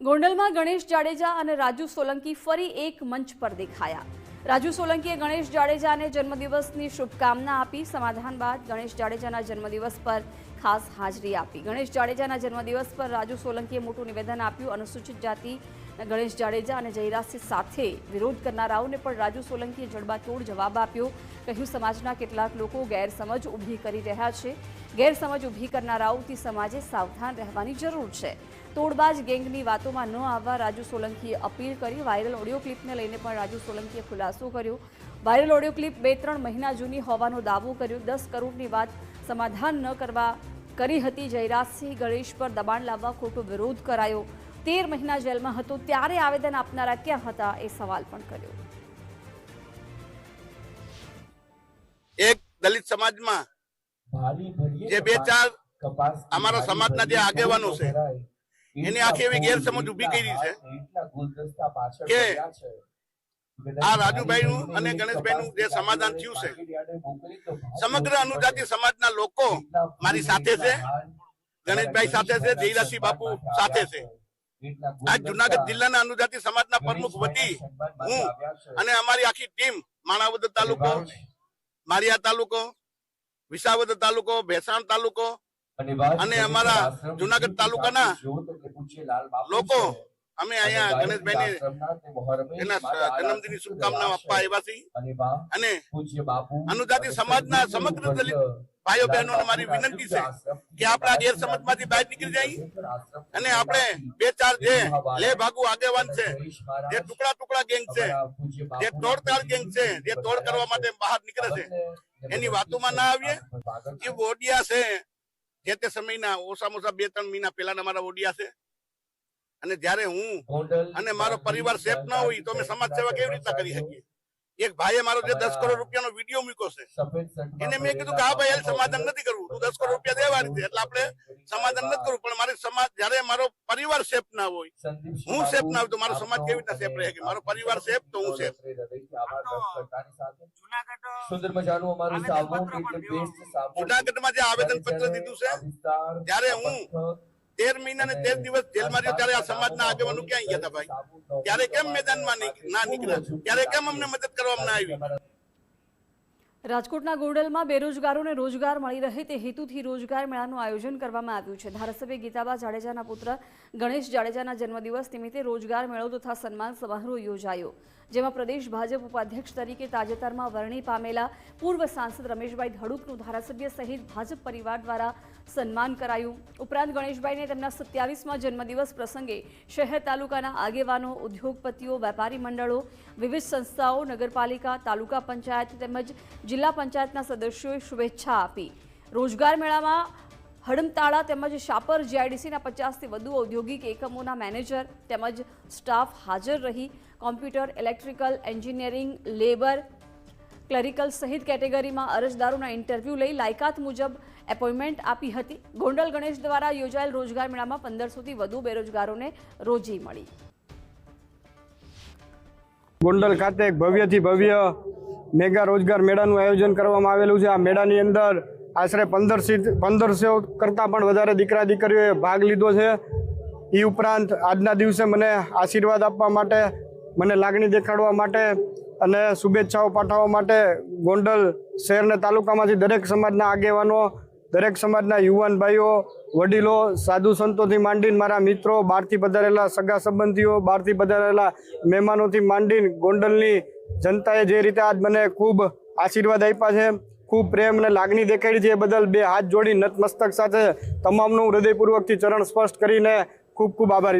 ગોંડલમાં ગણેશ જાડેજા અને રાજુ સોલંકી ફરી એક મંચ પર દેખાયા. રાજુ સોલંકીએ ગણેશ જાડેજાને જન્મદિવસની શુભકામના આપી સમાધાન બાદ ગણેશ જાડેજાના જન્મદિવસ પર ખાસ હાજરી આપી. ગણેશ જાડેજાના જન્મદિવસ પર રાજુ સોલંકીએ મોટું નિવેદન આપ્યું. અનુસૂચિત જાતિ ગણેશ જાડેજા અને જયરાજસિંહ સાથે વિરોધ કરનારાઓને પણ રાજુ સોલંકીએ જડબાતોડ જવાબ આપ્યો. કહ્યું, સમાજના કેટલાક લોકો ગેરસમજ ઊભી કરી રહ્યા છે. ગેરસમજ ઊભી કરનારાઓથી સમાજે સાવધાન રહેવાની જરૂર છે. તોડબાજ ગેંગની વાતોમાં ન આવવા રાજુ સોલંકીએ અપીલ કરી. વાયરલ ઓડિયો ક્લિપને લઈને પણ રાજુ સોલંકીએ ખુલાસો કર્યો. વાયરલ ઓડિયો ક્લિપ બે ત્રણ મહિના જૂની હોવાનો દાવો કર્યો. દસ કરોડની વાત સમાધાન ન કરવા કરી હતી જયરાજસિંહ. ગણેશ પર દબાણ લાવવા ખોટો વિરોધ કરાયો. તેર મહિના જેલમાં હતો. ત્યારે આવેદન આપનારા ક્યાં હતા એ સવાલ પણ કર્યો. એક દલિત સમાજમાં જે બે ચાર અમારા સમાજના જે આગેવાનો છે એની આખી એવી ગેરસમજ ઊભી કરી છે. કે આ રાજુભાઈનું અને ગણેશભાઈનું જે સમાધાન થયું છે સમગ્ર અનુજાતિ સમાજના લોકો મારી સાથે છે. ગણેશભાઈ સાથે છે જયરાસિંહ બાપુ સાથે છે. આજ જુનાગઢ જિલ્લાના અનુજાતિ સમાજના પ્રમુખ વતી હું અને અમારી આખી ટીમ માણાવદર તાલુકો મારિયા તાલુકો વિસાવદર તાલુકો ભેસાણ તાલુકો અને અમારા જુનાગઢ તાલુકાના લોકો અમે અહીંયા ગણેશભાઈ એના જન્મદિનની શુભકામનાઓ આપવા આવ્યા છીએ. અને અનુજાતિ સમાજના સમગ્ર દલિત ભાઈઓ બહેનો મારી વિનંતી છે. કે આપણા ગેરસમજમાંથી બહાર નીકળી જાય અને આપણે બે ચાર જે લે ભાગુ આગેવાન છે જે ટુકડા ટુકડા ગેંગ છે જે તોડતાડ ગેંગ છે જે તોડ કરવા માટે બહાર નીકળે છે. એની વાતોમાં ના આવીએ એ બોડિયા છે જે તે સમયના ઓછામાં ઓછા બે ત્રણ મહિના પહેલાના મારા ઓડિયા છે. અને જ્યારે હું અને મારો પરિવાર સેફ ના હોય તો અમે સમાજ સેવા કેવી રીતના કરી શકીએ? એક ભાઈએ મારો જે દસ કરોડ રૂપિયાનો વીડિયો મૂક્યો છે. એને મેં કીધું કે હા ભાઈ હાલ સમાધાન નથી કરવું. તું દસ કરોડ રૂપિયા દેવા રીતે એટલે આપણે સમાધાન નથી કરવું. પણ મારે સમાજ જયારે મારો પરિવાર સેફ ના હોય હું સેફ ના હોય તો મારો સમાજ કેવી રીતે સેફ રહે? કે મારો પરિવાર સેફ તો હું સેફ. જુનાગઢ જુનાગઢમાં જે આવેદન પત્ર દીધું છે ત્યારે હું તેર મહિના ને તેર દિવસ જેલમાં રહ્યો ત્યારે આ સમાજના આગેવાનો ક્યાં ગયા હતા ભાઈ? ત્યારે કેમ મેદાનમાં ના નીકળ્યા? ત્યારે કેમ અમને મદદ કરવામાં ના આવી? રાજકોટના ગોંડલમાં બેરોજગારોને રોજગાર મળી રહે તે હેતુથી રોજગાર મેળાનું આયોજન કરવામાં આવ્યું છે. ધારાસભ્ય ગીતાબા જાડેજાના પુત્ર ગણેશ જાડેજાના જન્મદિવસ નિમિત્તે રોજગાર મેળો તથા સન્માન સમારોહ યોજાયો, જેમાં પ્રદેશ ભાજપ ઉપાધ્યક્ષ તરીકે તાજેતરમાં વરણી પામેલા પૂર્વ સાંસદ રમેશભાઈ ધડુકનું ધારાસભ્ય સહિત ભાજપ પરિવાર દ્વારા સન્માન કરાયું. ઉપરાંત ગણેશભાઈને તેમના સત્યાવીસમાં જન્મદિવસ પ્રસંગે શહેર તાલુકાના આગેવાનો, ઉદ્યોગપતિઓ, વેપારી મંડળો, વિવિધ સંસ્થાઓ, નગરપાલિકા, તાલુકા પંચાયત તેમજ જિલ્લા પંચાયતના સદસ્યોએ શુભેચ્છા આપી. રોજગાર મેળામાં હડમતાળા તેમજ શાપર જીઆઈડીસીના પચાસથી વધુ ઔદ્યોગિક એકમોના મેનેજર તેમજ સ્ટાફ હાજર રહી. Computer, electrical, engineering, labour, clerical સહિત કેટેગરીમાં અરજદારોના ઇન્ટરવ્યૂ લઈ લાયકાત મુજબ એપોઇન્ટમેન્ટ આપી હતી. ગોંડલ ગણેશ દ્વારા યોજાયેલ રોજગાર મેળામાં પંદરસોથી વધુ બેરોજગારોને રોજી મળી. ગોંડલ ખાતે ભવ્યથી ભવ્ય મેગા રોજગાર મેળાનું આયોજન કરવામાં આવેલું છે. આ મેળાની અંદર આશરે પંદરસી પંદરસો કરતાં પણ વધારે દીકરા દીકરીઓએ ભાગ લીધો છે. એ ઉપરાંત આજના દિવસે મને આશીર્વાદ આપવા માટે, મને લાગણી દેખાડવા માટે અને શુભેચ્છાઓ પાઠવવા માટે ગોંડલ શહેર અને તાલુકામાંથી દરેક સમાજના આગેવાનો, દરેક સમાજના યુવાન ભાઈઓ, વડીલો, સાધુ સંતોથી માંડીને મારા મિત્રો, બહારથી પધારેલા સગા સંબંધીઓ, બહારથી પધારેલા મહેમાનોથી માંડીને ગોંડલની જનતાએ જે રીતે આજ મને ખૂબ આશીર્વાદ આપ્યા છે, ખૂબ પ્રેમ અને લાગણી દેખાડી છે એ બદલ બે હાથ જોડી નતમસ્તક સાથે તમામનું હૃદયપૂર્વકથી ચરણ સ્પષ્ટ કરીને ખૂબ ખૂબ આભારી